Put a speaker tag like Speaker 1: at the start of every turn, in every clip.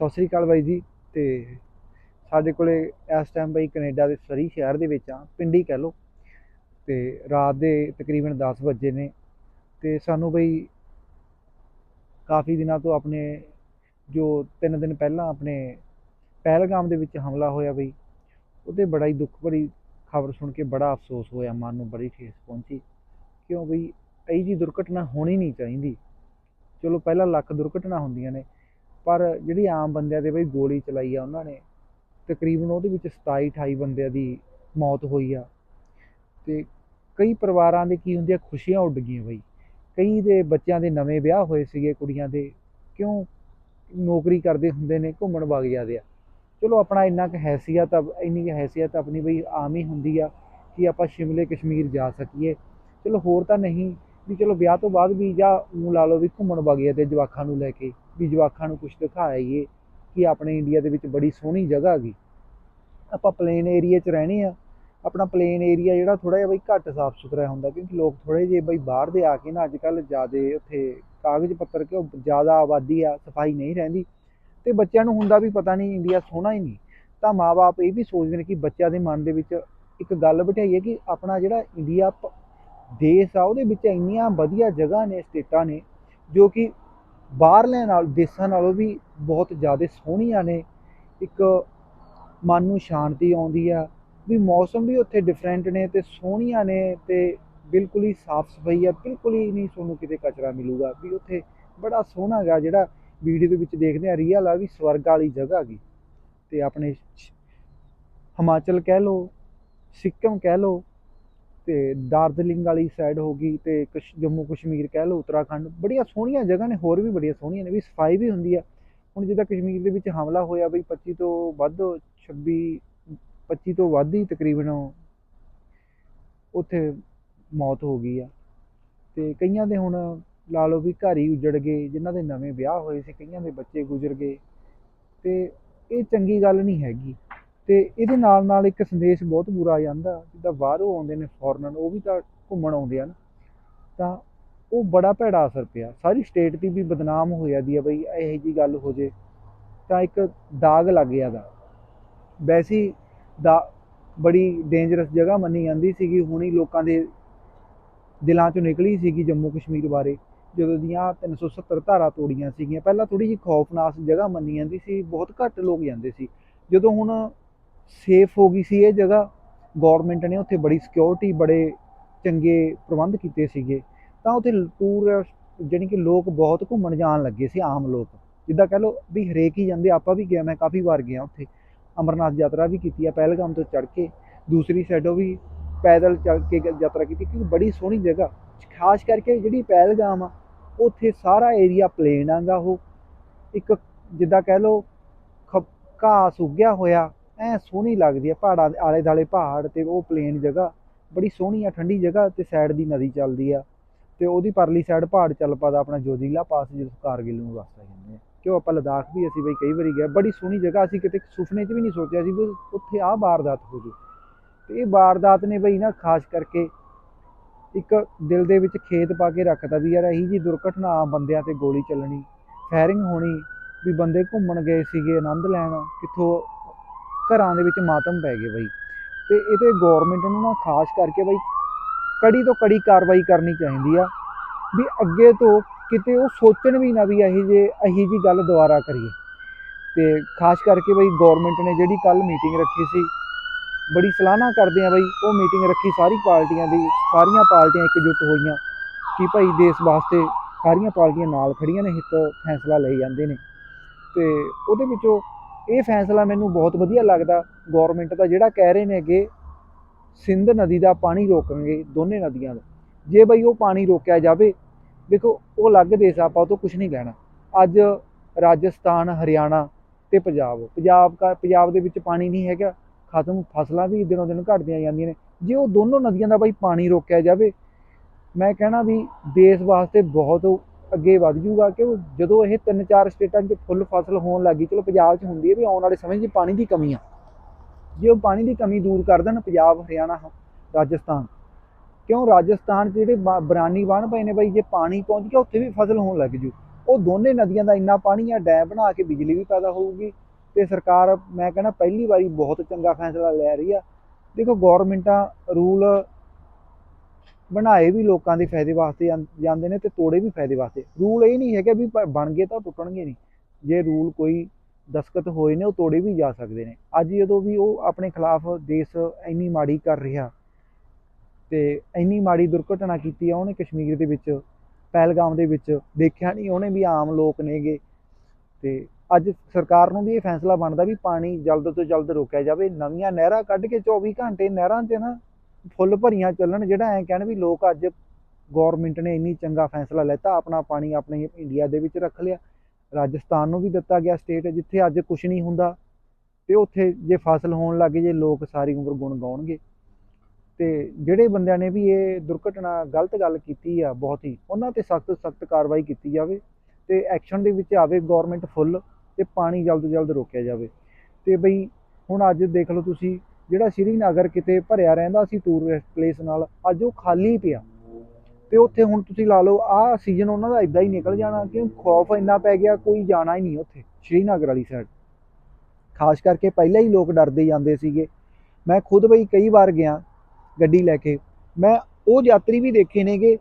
Speaker 1: ਸਤਿ ਸ੍ਰੀ ਅਕਾਲ ਬਾਈ ਜੀ, ਤੇ ਸਾਡੇ ਕੋਲੇ ਇਸ ਟਾਈਮ ਬਾਈ ਕੈਨੇਡਾ ਦੇ ਸਰੀ ਸ਼ਹਿਰ ਦੇ ਵਿੱਚ ਆ, ਪਿੰਡੀ ਕਹਿ ਲਓ। ਤੇ ਰਾਤ ਦੇ ਤਕਰੀਬਨ 10 ਵਜੇ ਨੇ, ਤੇ ਸਾਨੂੰ ਬਈ ਕਾਫੀ ਦਿਨਾਂ ਤੋਂ ਆਪਣੇ ਜੋ ਤਿੰਨ ਦਿਨ ਪਹਿਲਾਂ ਆਪਣੇ ਪਹਿਲਗਾਮ ਦੇ ਵਿੱਚ ਹਮਲਾ ਹੋਇਆ ਬਈ, ਉਹਦੇ ਬੜਾ ਹੀ ਦੁੱਖ ਭਰੀ ਖਬਰ ਸੁਣ ਕੇ ਬੜਾ ਅਫਸੋਸ ਹੋਇਆ, ਮਨ ਨੂੰ ਬੜੀ ਠੇਸ ਪਹੁੰਚੀ। ਕਿਉਂ ਬਈ, ਇਹੀ ਜੀ ਦੁਰਘਟਨਾ ਹੋਣੀ ਨਹੀਂ ਚਾਹੀਦੀ। ਚਲੋ ਪਹਿਲਾਂ ਲੱਖ ਦੁਰਘਟਨਾ ਹੁੰਦੀਆਂ ਨੇ ਪਰ ਜਿਹੜੀ ਆਮ ਬੰਦਿਆਂ ਦੇ ਬਈ ਗੋਲੀ ਚਲਾਈ ਆ ਉਹਨਾਂ ਨੇ, ਤਕਰੀਬਨ ਉਹਦੇ ਵਿੱਚ 27 28 ਬੰਦਿਆਂ ਦੀ ਮੌਤ ਹੋਈ ਆ। ਤੇ ਕਈ ਪਰਿਵਾਰਾਂ ਦੇ ਕੀ ਹੁੰਦੀਆਂ ਖੁਸ਼ੀਆਂ ਉੱਡ ਗਈਆਂ ਬਈ। ਕਈ ਦੇ ਬੱਚਿਆਂ ਦੇ ਨਵੇਂ ਵਿਆਹ ਹੋਏ ਸੀਗੇ, ਕੁੜੀਆਂ ਦੇ, ਕਿਉਂ ਨੌਕਰੀ ਕਰਦੇ ਹੁੰਦੇ ਨੇ, ਘੁੰਮਣ ਵਗ ਜਾਂਦੇ ਆ। ਚਲੋ ਆਪਣਾ ਇੰਨਾ ਕੁ ਹੈਸੀਅਤ ਆ, ਇੰਨੀ ਕੁ ਹੈਸੀਅਤ ਆਪਣੀ ਬਈ ਆਮ ਹੀ ਹੁੰਦੀ ਆ ਕਿ ਆਪਾਂ ਸ਼ਿਮਲੇ ਕਸ਼ਮੀਰ ਜਾ ਸਕੀਏ। ਚਲੋ ਹੋਰ ਤਾਂ ਨਹੀਂ ਵੀ ਚਲੋ ਵਿਆਹ ਤੋਂ ਬਾਅਦ ਵੀ ਜਾਂ ਊਂ ਲਾ ਲਓ ਵੀ ਘੁੰਮਣ ਵਗ ਜਾਂਦੇ ਜਵਾਖਾਂ ਨੂੰ ਲੈ ਕੇ, ਵੀ ਜਵਾਖਾਂ ਨੂੰ ਕੁਝ ਦਿਖਾਈਏ ਕਿ ਆਪਣੇ ਇੰਡੀਆ ਦੇ ਵਿੱਚ ਬੜੀ ਸੋਹਣੀ ਜਗ੍ਹਾ ਹੈਗੀ। ਆਪਾਂ ਪਲੇਨ ਏਰੀਆ 'ਚ ਰਹਿਣੇ ਆ। ਆਪਣਾ ਪਲੇਨ ਏਰੀਆ ਜਿਹੜਾ ਥੋੜਾ ਜਿਹਾ ਬਈ ਘੱਟ ਸਾਫ਼ ਸੁਥਰਾ ਹੁੰਦਾ ਕਿਉਂਕਿ ਲੋਕ ਥੋੜੇ ਜਿਹੇ ਬਈ ਬਾਹਰ ਦੇ ਆ ਕੇ ਨਾ ਅੱਜ ਕੱਲ ਜਿਆਦੇ ਉੱਥੇ ਕਾਗਜ਼ ਪੱਤਰ ਕਿਉਂ ਜ਼ਿਆਦਾ ਆਬਾਦੀ ਆ, ਸਫ਼ਾਈ ਨਹੀਂ ਰਹਿੰਦੀ। ਤੇ ਬੱਚਿਆਂ ਨੂੰ ਹੁੰਦਾ ਵੀ ਪਤਾ ਨਹੀਂ ਇੰਡੀਆ ਸੋਹਣਾ ਹੀ ਨਹੀਂ। ਤਾਂ ਮਾਪੇ ਇਹ ਵੀ ਸੋਚਦੇ ਨੇ ਕਿ ਬੱਚਿਆਂ ਦੇ ਮਨ ਦੇ ਵਿੱਚ ਇੱਕ ਗੱਲ ਬਿਠਾਈਏ ਕਿ ਆਪਣਾ ਜਿਹੜਾ ਇੰਡੀਆ ਪ- ਦੇਸ਼ ਆ, ਉਹਦੇ ਵਿੱਚ ਇੰਨੀਆਂ ਵਧੀਆ ਜਗ੍ਹਾ ਨੇ, ਸਟੇਟਾਂ ਨੇ, ਜੋ ਕਿ ਬਾਹਰਲੇ ਨਾਲ, ਦੇਸ਼ਾਂ ਨਾਲੋਂ ਵੀ ਬਹੁਤ ਜ਼ਿਆਦਾ ਸੋਹਣੀਆਂ ਨੇ। ਇੱਕ ਮਨ ਨੂੰ ਸ਼ਾਂਤੀ ਆਉਂਦੀ ਆ, ਵੀ ਮੌਸਮ ਵੀ ਉੱਥੇ ਡਿਫਰੈਂਟ ਨੇ ਤੇ ਸੋਹਣੀਆਂ ਨੇ ਤੇ ਬਿਲਕੁਲ ਹੀ ਸਾਫ਼ ਸਫ਼ਾਈ ਆ, ਬਿਲਕੁਲ ਹੀ ਨਹੀਂ ਤੁਹਾਨੂੰ ਕਿਤੇ ਕਚਰਾ ਮਿਲੂਗਾ, ਵੀ ਉੱਥੇ ਬੜਾ ਸੋਹਣਾ ਗਾ ਜਿਹੜਾ ਵੀਡੀਓ ਦੇ ਵਿੱਚ ਦੇਖਦੇ ਆ ਰੀਅਲ ਆ, ਵੀ ਸਵਰਗ ਵਾਲੀ ਜਗ੍ਹਾ ਗੀ। ਤੇ ਆਪਣੇ ਹਿਮਾਚਲ ਕਹਿ ਲਓ, ਸਿੱਕਮ ਕਹਿ ਲਓ ਤੇ ਦਾਰਜਲਿੰਗ ਵਾਲੀ ਸਾਈਡ ਹੋ ਗਈ ਤੇ ਕਸ਼, ਜੰਮੂ ਕਸ਼ਮੀਰ ਕਹਿ ਲਓ, ਉੱਤਰਾਖੰਡ, ਬੜੀਆਂ ਸੋਹਣੀਆਂ ਜਗ੍ਹਾ ਨੇ, ਹੋਰ ਵੀ ਬੜੀਆਂ ਸੋਹਣੀਆਂ ਨੇ, ਵੀ ਸਫ਼ਾਈ ਵੀ ਹੁੰਦੀ ਆ। ਹੁਣ ਜਿੱਦਾਂ ਕਸ਼ਮੀਰ ਦੇ ਵਿੱਚ ਹਮਲਾ ਹੋਇਆ ਬਈ 25 ਤੋਂ ਵੱਧ 26 25 ਤੋਂ ਵੱਧ ਹੀ ਤਕਰੀਬਨ ਉੱਥੇ ਮੌਤ ਹੋ ਗਈ ਆ। ਤੇ ਕਈਆਂ ਦੇ ਹੁਣ ਲਾ ਲਓ ਵੀ ਘਰ ਹੀ ਉਜੜ ਗਏ, ਜਿਨ੍ਹਾਂ ਦੇ ਨਵੇਂ ਵਿਆਹ ਹੋਏ ਸੀ, ਕਈਆਂ ਦੇ ਬੱਚੇ ਗੁਜ਼ਰ ਗਏ। ਤੇ ਇਹ ਚੰਗੀ ਗੱਲ ਨਹੀਂ ਹੈਗੀ। ਤੇ ਇਹਦੇ ਨਾਲ ਨਾਲ ਇੱਕ ਸੰਦੇਸ਼ ਬਹੁਤ ਬੁਰਾ ਆ ਜਾਂਦਾ, ਜਿੱਦਾਂ ਬਾਹਰੋਂ ਆਉਂਦੇ ਨੇ ਫੋਰਨਰ ਉਹ ਵੀ ਤਾਂ ਘੁੰਮਣ ਆਉਂਦੇ ਹਨ ਤਾਂ ਉਹ ਬੜਾ ਭੈੜਾ ਅਸਰ ਪਿਆ। ਸਾਰੀ ਸਟੇਟ ਦੀ ਵੀ ਬਦਨਾਮ ਹੋ ਜਾਂਦੀ ਆ ਬਈ, ਇਹੋ ਜੀ ਗੱਲ ਹੋ ਜੇ, ਤਾਂ ਇੱਕ ਦਾਗ ਲੱਗ ਜਾਂਦਾ ਵੈਸੇ ਹੀ ਦਾ, ਬੜੀ ਡੇਂਜਰਸ ਜਗ੍ਹਾ ਮੰਨੀ ਜਾਂਦੀ ਸੀਗੀ, ਹੁਣੀ ਲੋਕਾਂ ਦੇ ਦਿਲਾਂ ਚੋਂ ਨਿਕਲੀ ਸੀਗੀ ਜੰਮੂ ਕਸ਼ਮੀਰ ਬਾਰੇ, ਜਦੋਂ ਦੀਆਂ 370 ਧਾਰਾ ਤੋੜੀਆਂ ਸੀਗੀਆਂ। ਪਹਿਲਾਂ ਥੋੜੀ ਜਿਹੀ ਖੌਫਨਾਕ ਜਗ੍ਹਾ ਮੰਨੀ ਜਾਂਦੀ ਸੀ, ਬਹੁਤ ਘੱਟ ਲੋਕ ਜਾਂਦੇ ਸੀ। ਜਦੋਂ ਹੁਣ ਸੇਫ ਹੋ ਗਈ ਸੀ ਇਹ ਜਗ੍ਹਾ। ਗਵਰਨਮੈਂਟ ਨੇ ਉੱਥੇ ਬੜੀ ਸਿਕਿਉਰਿਟੀ ਬੜੇ ਚੰਗੇ ਪ੍ਰਬੰਧ ਕੀਤੇ ਸੀਗੇ। ਤਾਂ ਉੱਥੇ ਪੂਰਾ ਜਾਣੀ ਕਿ ਲੋਕ ਬਹੁਤ ਘੁੰਮਣ ਜਾਣ ਲੱਗੇ ਸੀ, ਆਮ ਲੋਕ। ਜਿੱਦਾਂ ਕਹਿ ਲਓ ਵੀ ਹਰੇਕ ਹੀ ਜਾਂਦੇ, ਆਪਾਂ ਵੀ ਗਿਆ, ਮੈਂ ਕਾਫੀ ਵਾਰ ਗਿਆ ਉੱਥੇ। ਅਮਰਨਾਥ ਯਾਤਰਾ ਵੀ ਕੀਤੀ ਆ, ਪਹਿਲਗਾਮ ਤੋਂ ਚੜ੍ਹ ਕੇ। ਦੂਸਰੀ ਸਾਈਡੋਂ ਵੀ ਪੈਦਲ ਚੱਲ ਕੇ ਯਾਤਰਾ ਕੀਤੀ, ਕਿਉਂਕਿ ਬੜੀ ਸੋਹਣੀ ਜਗ੍ਹਾ। ਖਾਸ ਕਰਕੇ ਜਿਹੜੀ ਪਹਿਲਗਾਮ ਆ, ਉੱਥੇ ਸਾਰਾ ਏਰੀਆ ਪਲੇਨ ਆਂਗਾ ਉਹ। ਇੱਕ ਜਿੱਦਾਂ ਕਹਿ ਲਓ, ਖ- ਘਾਹ ਸੁੱਗਿਆ ਹੋਇਆ। ਐ ਸੋਹਣੀ ਲੱਗਦੀ ਹੈ ਪਹਾੜਾਂ ਦੇ ਆਲੇ ਦਾਲੇ ਪਹਾੜ ਤੇ ਉਹ ਪਲੇਨ ਜਗ੍ਹਾ, ਬੜੀ ਸੋਹਣੀ ਆ, ਠੰਡੀ ਜਗ੍ਹਾ ਤੇ ਸਾਈਡ ਦੀ ਨਦੀ ਚੱਲਦੀ ਆ। ਤੇ ਉਹਦੀ ਪਰਲੀ ਸਾਈਡ ਪਹਾੜ ਚੱਲ ਪਾਦਾ ਆਪਣਾ ਜੋਜੀਲਾ ਪਾਸ ਜਿਸ ਕਾਰਗਿਲ ਨੂੰ ਰਸਤਾ ਕਹਿੰਦੇ ਆ। ਕਿਉਂ ਆਪਾਂ ਲਦਾਖ ਵੀ ਅਸੀਂ ਬਈ ਕਈ ਵਾਰੀ ਗਏ, ਬੜੀ ਸੋਹਣੀ ਜਗ੍ਹਾ, ਅਸੀਂ ਕਿਤੇ ਸੁਪਨੇ 'ਚ ਵੀ ਨਹੀਂ ਸੋਚਿਆ ਸੀ ਵੀ ਉੱਥੇ ਆਹ ਵਾਰਦਾਤ ਹੋ ਜੂ। ਤੇ ਇਹ ਵਾਰਦਾਤ ਨੇ ਬਈ ਨਾ ਖਾਸ ਕਰਕੇ ਇੱਕ ਦਿਲ ਦੇ ਵਿੱਚ ਖੇਤ ਪਾ ਕੇ ਰੱਖਦਾ ਵੀ ਯਾਰ ਇਹੀ ਜੀ ਦੁਰਘਟਨਾ ਆਮ ਬੰਦਿਆਂ ਤੇ ਗੋਲੀ ਚੱਲਣੀ, ਫਾਇਰਿੰਗ ਹੋਣੀ, ਵੀ ਬੰਦੇ ਘੁੰਮਣ ਗਏ ਸੀਗੇ, ਆਨੰਦ ਲੈਣ, ਕਿੱਥੋਂ ਘਰਾਂ ਦੇ ਵਿੱਚ ਮਾਤਮ ਪੈ ਗਏ ਬਈ। ਤੇ ਇਹਤੇ ਗਵਰਨਮੈਂਟ ਨੂੰ ਨਾ ਖਾਸ ਕਰਕੇ ਬਈ ਕੜੀ ਤੋਂ ਕੜੀ ਕਾਰਵਾਈ ਕਰਨੀ ਚਾਹੀਦੀ ਆ ਵੀ ਅੱਗੇ ਤੋਂ ਕਿਤੇ ਉਹ ਸੋਚਣ ਵੀ ਨਾ ਵੀ ਇਹੀ ਜੇ ਇਹੀ ਜੀ ਗੱਲ ਦੁਬਾਰਾ ਕਰੀਏ। ਤੇ ਖਾਸ ਕਰਕੇ ਬਈ ਗਵਰਨਮੈਂਟ ਨੇ ਜਿਹੜੀ ਕੱਲ ਮੀਟਿੰਗ ਰੱਖੀ ਸੀ, ਬੜੀ ਸਲਾਹਨਾ ਕਰਦੇ ਆ ਬਈ, ਉਹ ਮੀਟਿੰਗ ਰੱਖੀ ਸਾਰੀ ਪਾਰਟੀਆਂ ਦੀ, ਸਾਰੀਆਂ ਪਾਰਟੀਆਂ ਇਕਜੁੱਟ ਹੋਈਆਂ ਕਿ ਭਾਈ ਦੇਸ਼ ਵਾਸਤੇ ਸਾਰੀਆਂ ਪਾਰਟੀਆਂ ਨਾਲ ਖੜੀਆਂ ਨੇ, ਹਿੱਤ ਫੈਸਲਾ ਲਏ ਜਾਂਦੇ ਨੇ। ਤੇ ਉਹਦੇ ਵਿੱਚੋਂ ਇਹ ਫੈਸਲਾ ਮੈਨੂੰ ਬਹੁਤ ਵਧੀਆ ਲੱਗਦਾ। ਗਵਰਨਮੈਂਟ ਦਾ ਜਿਹੜਾ ਕਹਿ ਰਹੇ ਨੇ ਕਿ ਸਿੰਧ ਨਦੀ ਦਾ ਪਾਣੀ ਰੋਕਾਂਗੇ ਦੋਨੇ ਨਦੀਆਂ ਦਾ। ਜੇ ਬਈ ਉਹ ਪਾਣੀ ਰੋਕਿਆ ਜਾਵੇ, ਦੇਖੋ ਉਹ ਅਲੱਗ ਦੇਸ਼ ਆਪਾਂ ਉਹ ਤੋਂ ਕੁਝ ਨਹੀਂ ਲੈਣਾ। ਅੱਜ ਰਾਜਸਥਾਨ, ਹਰਿਆਣਾ ਤੇ ਪੰਜਾਬ। ਪੰਜਾਬ ਦਾ ਪੰਜਾਬ ਦੇ ਵਿੱਚ ਪਾਣੀ ਨਹੀਂ ਹੈਗਾ, ਖਤਮ, ਫਸਲਾਂ ਵੀ ਦਿਨੋਂ ਦਿਨ ਘਟਦੀਆਂ ਜਾਂਦੀਆਂ ਨੇ। ਜੇ ਉਹ ਦੋਨੋਂ ਨਦੀਆਂ ਦਾ ਬਈ ਪਾਣੀ ਰੋਕਿਆ ਜਾਵੇ, ਮੈਂ ਕਹਿਣਾ ਵੀ ਦੇਸ਼ ਵਾਸਤੇ ਬਹੁਤ ਅੱਗੇ ਵਧ ਜੂਗਾ ਕਿ ਜਦੋਂ ਇਹ ਤਿੰਨ ਚਾਰ ਸਟੇਟਾਂ 'ਚ ਫੁੱਲ ਫਸਲ ਹੋਣ ਲੱਗੀ ਚਲੋ ਪੰਜਾਬ 'ਚ ਹੁੰਦੀ ਹੈ ਵੀ ਆਉਣ ਵਾਲੇ ਸਮੇਂ 'ਚ ਪਾਣੀ ਦੀ ਕਮੀ ਆ। ਜੇ ਉਹ ਪਾਣੀ ਦੀ ਕਮੀ ਦੂਰ ਕਰ ਦੇਣ ਪੰਜਾਬ, ਹਰਿਆਣਾ, ਰਾਜਸਥਾਨ, ਕਿਉਂ ਰਾਜਸਥਾਨ 'ਚ ਜਿਹੜੇ ਬਾ- ਬਰਾਨੀ ਬਣ ਪਏ ਨੇ ਬਈ, ਜੇ ਪਾਣੀ ਪਹੁੰਚ ਗਿਆ, ਉੱਥੇ ਵੀ ਫਸਲ ਹੋਣ ਲੱਗ ਜੂ। ਉਹ ਦੋਨੇ ਨਦੀਆਂ ਦਾ ਇੰਨਾ ਪਾਣੀ ਆ, ਡੈਮ ਬਣਾ ਕੇ ਬਿਜਲੀ ਵੀ ਪੈਦਾ ਹੋਊਗੀ ਤੇ ਸਰਕਾਰ, ਮੈਂ ਕਹਿੰਦਾ ਪਹਿਲੀ ਵਾਰੀ ਬਹੁਤ ਚੰਗਾ ਫੈਸਲਾ ਲੈ ਰਹੀ ਆ। ਦੇਖੋ ਗਵਰਨਮੈਂਟਾਂ ਰੂਲ ਬਣਾਏ ਵੀ ਲੋਕਾਂ ਦੇ ਫਾਇਦੇ ਵਾਸਤੇ ਜਾਂ- ਜਾਂਦੇ ਨੇ ਤੇ ਤੋੜੇ ਵੀ ਫਾਇਦੇ ਵਾਸਤੇ। ਰੂਲ ਇਹ ਨਹੀਂ ਹੈਗਾ ਵੀ ਬਣ ਗਏ ਤਾਂ ਟੁੱਟਣਗੇ ਨਹੀਂ। ਜੇ ਰੂਲ ਕੋਈ ਦਸਖਤ ਹੋਏ ਨੇ, ਉਹ ਤੋੜੇ ਵੀ ਜਾ ਸਕਦੇ ਨੇ। ਅੱਜ ਜਦੋਂ ਵੀ ਉਹ ਆਪਣੇ ਖਿਲਾਫ ਦੇਸ਼ ਇੰਨੀ ਮਾੜੀ ਕਰ ਰਿਹਾ ਤੇ ਇੰਨੀ ਮਾੜੀ ਦੁਰਘਟਨਾ ਕੀਤੀ ਆ ਉਹਨੇ ਕਸ਼ਮੀਰ ਦੇ ਵਿੱਚ, ਪਹਿਲਗਾਮ ਦੇ ਵਿੱਚ, ਦੇਖਿਆ ਨਹੀਂ ਉਹਨੇ ਵੀ ਆਮ ਲੋਕ ਨੇਗੇ। ਤੇ ਅੱਜ ਸਰਕਾਰ ਨੂੰ ਵੀ ਇਹ ਫੈਸਲਾ ਬਣਦਾ ਵੀ ਪਾਣੀ ਜਲਦ ਤੋਂ ਜਲਦ ਰੋਕਿਆ ਜਾਵੇ, ਨਵੀਆਂ ਨਹਿਰਾਂ ਕੱਢ ਕੇ 24 ਘੰਟੇ ਨਹਿਰਾਂ 'ਚ ਨਾ ਫੁੱਲ ਭਰੀਆਂ ਚੱਲਣ ਜਿਹੜਾ ਐਂ ਕਹਿਣ ਵੀ ਲੋਕ ਅੱਜ ਗਵਰਨਮੈਂਟ ਨੇ ਇੰਨੀ ਚੰਗਾ ਫੈਸਲਾ ਲੈਤਾ, ਆਪਣਾ ਪਾਣੀ ਆਪਣੇ ਇੰਡੀਆ ਦੇ ਵਿੱਚ ਰੱਖ ਲਿਆ, ਰਾਜਸਥਾਨ ਨੂੰ ਵੀ ਦਿੱਤਾ ਗਿਆ ਸਟੇਟ ਜਿੱਥੇ ਅੱਜ ਕੁਝ ਨਹੀਂ ਹੁੰਦਾ ਤੇ ਉੱਥੇ ਜੇ ਫਸਲ ਹੋਣ ਲੱਗੇ ਜੇ ਲੋਕ ਸਾਰੀ ਉਮਰ ਗੁਣ ਗਾਉਣਗੇ। ਤੇ ਜਿਹੜੇ ਬੰਦਿਆਂ ਨੇ ਵੀ ਇਹ ਦੁਰਘਟਨਾ, ਗਲਤ ਗੱਲ ਕੀਤੀ ਆ ਬਹੁਤ ਹੀ, ਉਹਨਾਂ ਤੇ ਸਖਤ ਸਖਤ ਕਾਰਵਾਈ ਕੀਤੀ ਜਾਵੇ ਤੇ ਐਕਸ਼ਨ ਦੇ ਵਿੱਚ ਆਵੇ ਗਵਰਨਮੈਂਟ ਫੁੱਲ ਤੇ ਪਾਣੀ ਜਲਦ ਤੋਂ ਜਲਦ ਰੋਕਿਆ ਜਾਵੇ। ਤੇ ਬਈ ਹੁਣ ਅੱਜ ਦੇਖ ਲਓ ਤੁਸੀਂ ਜਿਹੜਾ ਸ਼੍ਰੀਨਗਰ ਕਿਤੇ ਭਰਿਆ ਰਹਿੰਦਾ ਸੀ ਟੂਰਿਸਟ ਪਲੇਸ ਨਾਲ, ਅੱਜ ਉਹ ਖਾਲੀ ਪਿਆ। ਤੇ ਉੱਥੇ ਹੁਣ ਤੁਸੀਂ ਲਾ ਲਓ, ਆਹ ਸੀਜ਼ਨ ਉਹਨਾਂ ਦਾ ਇਦਾਂ ਹੀ ਨਿਕਲ ਜਾਣਾ ਕਿਉਂ ਖੌਫ ਇੰਨਾ ਪੈ ਗਿਆ, ਕੋਈ ਜਾਣਾ ਹੀ ਨਹੀਂ ਉੱਥੇ ਸ਼੍ਰੀਨਗਰ ਵਾਲੀ ਸਾਈਡ ਖਾਸ ਕਰਕੇ ਪਹਿਲਾਂ ਹੀ ਲੋਕ ਡਰਦੇ ਜਾਂਦੇ ਸੀਗੇ। ਮੈਂ ਖੁਦ ਬਈ ਕਈ ਵਾਰ ਗਿਆ ਗੱਡੀ ਲੈ ਕੇ। ਮੈਂ ਉਹ ਯਾਤਰੀ ਵੀ ਦੇਖੇ ਨੇਗੇ,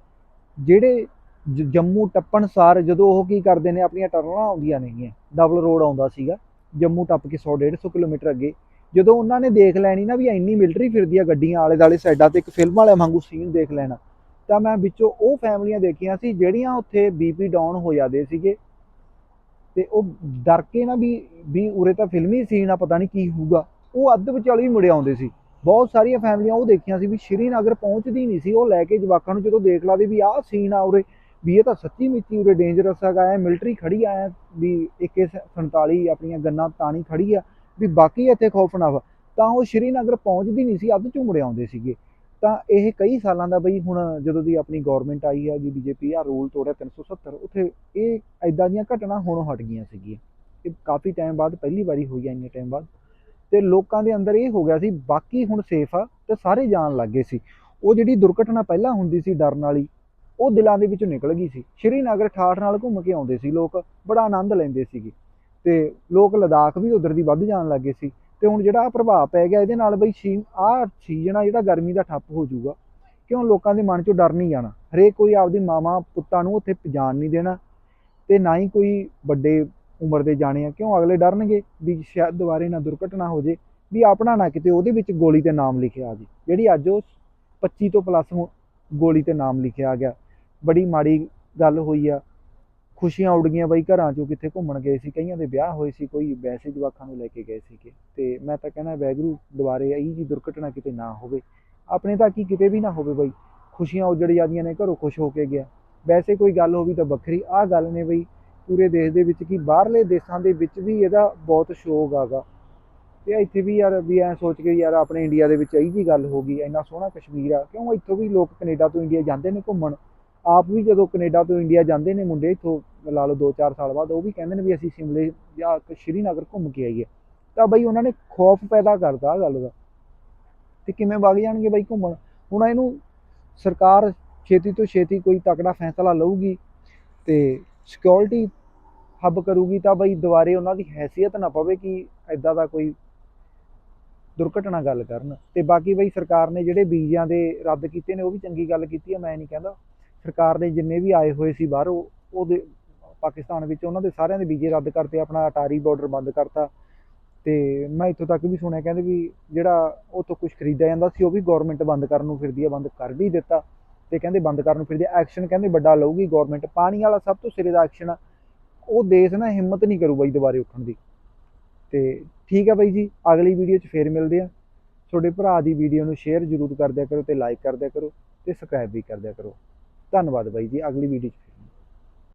Speaker 1: ਜਿਹੜੇ ਜ- ਜੰਮੂ ਟੱਪਣ ਸਾਰ ਜਦੋਂ ਉਹ ਕੀ ਕਰਦੇ ਨੇ, ਆਪਣੀਆਂ ਟਰਨਾਂ ਆਉਂਦੀਆਂ ਨੇਗੀਆਂ। ਡਬਲ ਰੋਡ ਆਉਂਦਾ ਸੀਗਾ, ਜੰਮੂ ਟੱਪ ਕੇ 100 150 ਕਿਲੋਮੀਟਰ ਅੱਗੇ। ਜਦੋਂ ਉਹਨਾਂ ਨੇ ਦੇਖ ਲੈਣੀ ਨਾ ਵੀ ਇੰਨੀ ਮਿਲਟਰੀ ਫਿਰਦੀ ਆ ਗੱਡੀਆਂ ਆਲੇ ਦਾਲੇ ਸਾਈਡਾਂ ਤੇ, ਇੱਕ ਫਿਲਮ ਵਾਲਿਆਂ ਵਾਂਗੂ ਸੀਨ ਦੇਖ ਲੈਣਾ। ਤਾਂ ਮੈਂ ਵਿੱਚੋਂ ਉਹ ਫੈਮਲੀਆਂ ਦੇਖੀਆਂ ਸੀ ਜਿਹੜੀਆਂ ਉੱਥੇ ਬੀਪੀ ਡਾਊਨ ਹੋ ਜਾਂਦੇ ਸੀਗੇ। ਤੇ ਉਹ ਡਰ ਕੇ ਨਾ ਵੀ ਵੀ ਉਰੇ ਤਾਂ ਫਿਲਮੀ ਸੀਨ ਆ, ਪਤਾ ਨਹੀਂ ਕੀ ਹੋਊਗਾ। ਉਹ ਅੱਧ ਵਿਚਾਲੇ ਹੀ ਮੁੜੇ ਆਉਂਦੇ ਸੀ। ਬਹੁਤ ਸਾਰੀਆਂ ਫੈਮਲੀਆਂ ਉਹ ਦੇਖੀਆਂ ਸੀ ਵੀ ਸ਼੍ਰੀਨਗਰ ਪਹੁੰਚਦੀ ਨਹੀਂ ਸੀ। ਉਹ ਲੈ ਕੇ ਜਵਾਕਾਂ ਨੂੰ ਜਦੋਂ ਦੇਖ ਲਾਦੇ ਵੀ ਆਹ ਸੀਨ ਆ ਉਰੇ, ਵੀ ਇਹ ਤਾਂ ਸੱਚੀ ਮਿੱਚੀ ਉਰੇ ਡੇਂਜਰਸ ਹੈਗਾ, ਐ ਮਿਲਟਰੀ ਖੜੀ ਆ, ਐਂ ਵੀ AK47 ਆਪਣੀਆਂ ਗੰਨਾਂ ਤਾਣੀ ਖੜੀ ਆ। ਵੀ ਬਾਕੀ ਇੱਥੇ ਖੌਫ ਨਾ ਵਾ, ਤਾਂ ਉਹ ਸ਼੍ਰੀਨਗਰ ਪਹੁੰਚਦੀ ਨਹੀਂ ਸੀ, ਅੱਧ ਝੁੰਮੜੇ ਆਉਂਦੇ ਸੀਗੇ। ਤਾਂ ਇਹ ਕਈ ਸਾਲਾਂ ਦਾ ਬਈ ਹੁਣ ਜਦੋਂ ਦੀ ਆਪਣੀ ਗਵਰਨਮੈਂਟ ਆਈ ਹੈਗੀ ਬੀਜੇਪੀ ਆ, ਰੂਲ ਤੋੜਿਆ 370 ਉੱਥੇ ਇਹ ਐਦਾਂ ਦੀਆਂ ਘਟਨਾ ਹੁਣ ਹਟ ਗਈਆਂ ਸੀਗੀਆਂ। ਇਹ ਕਾਫੀ ਟਾਈਮ ਬਾਅਦ, ਪਹਿਲੀ ਵਾਰੀ ਹੋਈ ਆ ਇੰਨੇ ਟਾਈਮ ਬਾਅਦ। ਤੇ ਲੋਕਾਂ ਦੇ ਅੰਦਰ ਇਹ ਹੋ ਗਿਆ ਸੀ, ਬਾਕੀ ਹੁਣ ਸੇਫ ਆ ਤੇ ਸਾਰੇ ਜਾਣ ਲੱਗ ਗਏ ਸੀ। ਉਹ ਜਿਹੜੀ ਦੁਰਘਟਨਾ ਪਹਿਲਾਂ ਹੁੰਦੀ ਸੀ ਡਰਨ ਵਾਲੀ, ਉਹ ਦਿਲਾਂ ਦੇ ਵਿੱਚੋਂ ਨਿਕਲ ਗਈ ਸੀ। ਸ਼੍ਰੀਨਗਰ ਠਾਠ ਨਾਲ ਘੁੰਮ ਕੇ ਆਉਂਦੇ ਸੀ ਲੋਕ, ਬੜਾ ਆਨੰਦ ਲੈਂਦੇ ਸੀਗੇ। ਤੇ ਲੋਕ ਲਦਾਖ ਵੀ ਉਧਰ ਦੀ ਵੱਧ ਜਾਣ ਲੱਗੇ ਸੀ। ਤੇ ਹੁਣ ਜਿਹੜਾ ਆਹ ਪ੍ਰਭਾਵ ਪੈ ਗਿਆ, ਇਹਦੇ ਨਾਲ ਬਈ ਸੀ ਆਹ ਸੀਜ਼ਨ ਆ ਜਿਹੜਾ ਗਰਮੀ ਦਾ ਠੱਪ ਹੋ ਜਾਊਗਾ। ਕਿਉਂ ਲੋਕਾਂ ਦੇ ਮਨ ਚੋਂ ਡਰ ਨਹੀਂ ਜਾਣਾ? ਹਰੇਕ ਕੋਈ ਆਪਦੀ ਮਾਵਾਂ, ਪੁੱਤਾਂ ਨੂੰ ਉੱਥੇ ਜਾਣ ਨਹੀਂ ਦੇਣਾ ਤੇ ਨਾ ਹੀ ਕੋਈ ਵੱਡੇ ਉਮਰ ਦੇ ਜਾਣੇ ਆ। ਕਿਉਂ? ਅਗਲੇ ਡਰਨਗੇ ਵੀ ਸ਼ਾਇਦ ਦੁਬਾਰੇ ਨਾ ਦੁਰਘਟਨਾ ਹੋ ਜੇ, ਵੀ ਆਪਣਾ ਨਾ ਕਿਤੇ ਉਹਦੇ ਵਿੱਚ ਗੋਲੀ ਤੇ ਨਾਮ ਲਿਖਿਆ ਆ ਜੇ। ਜਿਹੜੀ ਅੱਜ ਉਹ 25 ਤੋਂ ਪਲੱਸ ਗੋਲੀ ਤੇ ਨਾਮ ਲਿਖਿਆ ਆ ਗਿਆ। ਬੜੀ ਮਾੜੀ ਗੱਲ ਹੋਈ ਆ। ਖੁਸ਼ੀਆਂ ਉੱਡ ਗਈਆਂ ਬਈ ਘਰਾਂ ਚੋਂ ਕਿੱਥੇ ਘੁੰਮਣ ਗਏ ਸੀ, ਕਈਆਂ ਦੇ ਵਿਆਹ ਹੋਏ ਸੀ, ਕੋਈ ਵੈਸੇ ਜਵਾਕਾਂ ਨੂੰ ਲੈ ਕੇ ਗਏ ਸੀਗੇ ਤੇ ਮੈਂ ਤਾਂ ਕਹਿੰਦਾ ਵੈਗਰੂ ਦੁਬਾਰੇ ਇਹੀ ਜੀ ਦੁਰਘਟਨਾ ਕਿਤੇ ਨਾ ਹੋਵੇ। ਆਪਣੇ ਤਾਂ ਕੀ ਕਿਤੇ ਵੀ ਨਾ ਹੋਵੇ ਬਈ, ਖੁਸ਼ੀਆਂ ਉਜੜ ਜਾਂਦੀਆਂ ਨੇ, ਘਰੋਂ ਖੁਸ਼ ਹੋ ਕੇ ਗਿਆ। ਵੈਸੇ ਕੋਈ ਗੱਲ ਹੋਵੇ ਤਾਂ ਵੱਖਰੀ, ਆਹ ਗੱਲ ਨੇ ਬਈ ਪੂਰੇ ਦੇਸ਼ ਦੇ ਵਿੱਚ ਕੀ ਬਾਹਰਲੇ ਦੇਸ਼ਾਂ ਦੇ ਵਿੱਚ ਵੀ ਇਹਦਾ ਬਹੁਤ ਸ਼ੋਗ ਆਗਾ। ਤੇ ਇੱਥੇ ਵੀ ਯਾਰ ਵੀ ਐ ਸੋਚ ਕੇ ਯਾਰ ਆਪਣੇ ਇੰਡੀਆ ਦੇ ਵਿੱਚ ਇਹੀ ਜੀ ਗੱਲ ਹੋ ਗਈ, ਇੰਨਾ ਸੋਹਣਾ ਕਸ਼ਮੀਰ ਆ, ਕਿਉਂ ਇੱਥੋਂ ਵੀ ਲੋਕ ਕੈਨੇਡਾ ਤੋਂ ਇੰਡੀਆ ਜਾਂਦੇ ਨੇ ਘੁੰਮਣ? ਆਪ ਵੀ ਜਦੋਂ ਕੈਨੇਡਾ ਤੋਂ ਇੰਡੀਆ ਜਾਂਦੇ ਨੇ ਮੁੰਡੇ, ਇੱਥੋਂ ਲਾ ਲਓ 2-4 ਸਾਲ ਬਾਅਦ, ਉਹ ਵੀ ਕਹਿੰਦੇ ਨੇ ਵੀ ਅਸੀਂ ਸ਼ਿਮਲੇ ਜਾਂ ਸ਼੍ਰੀਨਗਰ ਘੁੰਮ ਕੇ ਆਈਏ। ਤਾਂ ਬਈ ਉਹਨਾਂ ਨੇ ਖੌਫ ਪੈਦਾ ਕਰਤਾ ਗੱਲ ਦਾ। ਤੇ ਕਿਵੇਂ ਵਗ ਜਾਣਗੇ ਬਈ ਘੁੰਮਣ? ਹੁਣ ਇਹਨੂੰ ਸਰਕਾਰ ਛੇਤੀ ਤੋਂ ਛੇਤੀ ਕੋਈ ਤਕੜਾ ਫੈਸਲਾ ਲਊਗੀ ਤੇ ਸਿਕਿਉਰਿਟੀ ਹੱਬ ਕਰੂਗੀ ਤਾਂ ਬਈ ਦੁਬਾਰੇ ਉਹਨਾਂ ਦੀ ਹੈਸੀਅਤ ਨਾ ਪਵੇ ਕਿ ਐਦਾਂ ਦਾ ਕੋਈ ਦੁਰਘਟਨਾ ਗੱਲ ਕਰਨ। ਤੇ ਬਾਕੀ ਬਈ ਸਰਕਾਰ ਨੇ ਜਿਹੜੇ ਵੀਜ਼ਿਆਂ ਦੇ ਰੱਦ ਕੀਤੇ ਨੇ, ਉਹ ਵੀ ਚੰਗੀ ਗੱਲ ਕੀਤੀ ਹੈ ਮੈਂ ਨਹੀਂ ਕਹਿੰਦਾ। ਸਰਕਾਰ ਦੇ ਜਿੰਨੇ ਵੀ ਆਏ ਹੋਏ ਸੀ ਬਾਹਰੋਂ, ਉਹਦੇ ਪਾਕਿਸਤਾਨ ਵਿੱਚ ਉਹਨਾਂ ਦੇ ਸਾਰਿਆਂ ਦੇ ਵੀਜ਼ੇ ਰੱਦ ਕਰਤੇ, ਆਪਣਾ ਅਟਾਰੀ ਬਾਰਡਰ ਬੰਦ ਕਰਤਾ। ਤੇ ਮੈਂ ਇੱਥੋਂ ਤੱਕ ਵੀ ਸੁਣਿਆ ਕਹਿੰਦੇ ਵੀ ਜਿਹੜਾ ਉੱਥੋਂ ਕੁਝ ਖਰੀਦਿਆ ਜਾਂਦਾ ਸੀ, ਉਹ ਵੀ ਗਵਰਨਮੈਂਟ ਬੰਦ ਕਰਨ ਨੂੰ ਫਿਰਦੀ ਆ, ਬੰਦ ਕਰ ਵੀ ਦਿੱਤਾ। ਤੇ ਕਹਿੰਦੇ ਬੰਦ ਕਰਨ ਨੂੰ ਫਿਰਦੀ ਹੈ ਐਕਸ਼ਨ ਕਹਿੰਦੇ ਵੱਡਾ ਲਊਗੀ ਗਵਰਨਮੈਂਟ ਪਾਣੀ ਵਾਲਾ ਸਭ ਤੋਂ ਸਿਰੇ ਦਾ ਐਕਸ਼ਨ ਆ। ਉਹ ਦੇਸ਼ ਨਾ ਹਿੰਮਤ ਨਹੀਂ ਕਰੂ ਬਾਈ ਦੁਬਾਰੇ ਉੱਠਣ ਦੀ। ਤੇ ਠੀਕ ਹੈ ਬਾਈ ਜੀ, ਅਗਲੀ ਵੀਡੀਓ 'ਚ ਫੇਰ ਮਿਲਦੇ ਆ। ਤੁਹਾਡੇ ਭਰਾ ਦੀ ਵੀਡੀਓ ਨੂੰ ਸ਼ੇਅਰ ਜ਼ਰੂਰ ਕਰ ਦਿਆ ਕਰੋ ਤੇ ਲਾਈਕ ਕਰ ਦਿਆ ਕਰੋ ਤੇ ਸਬਸਕ੍ਰਾਈਬ ਵੀ ਕਰ ਦਿਆ ਕਰੋ। ਧੰਨਵਾਦ ਬਾਈ ਜੀ ਅਗਲੀ ਵੀਡੀਓ 'ਚ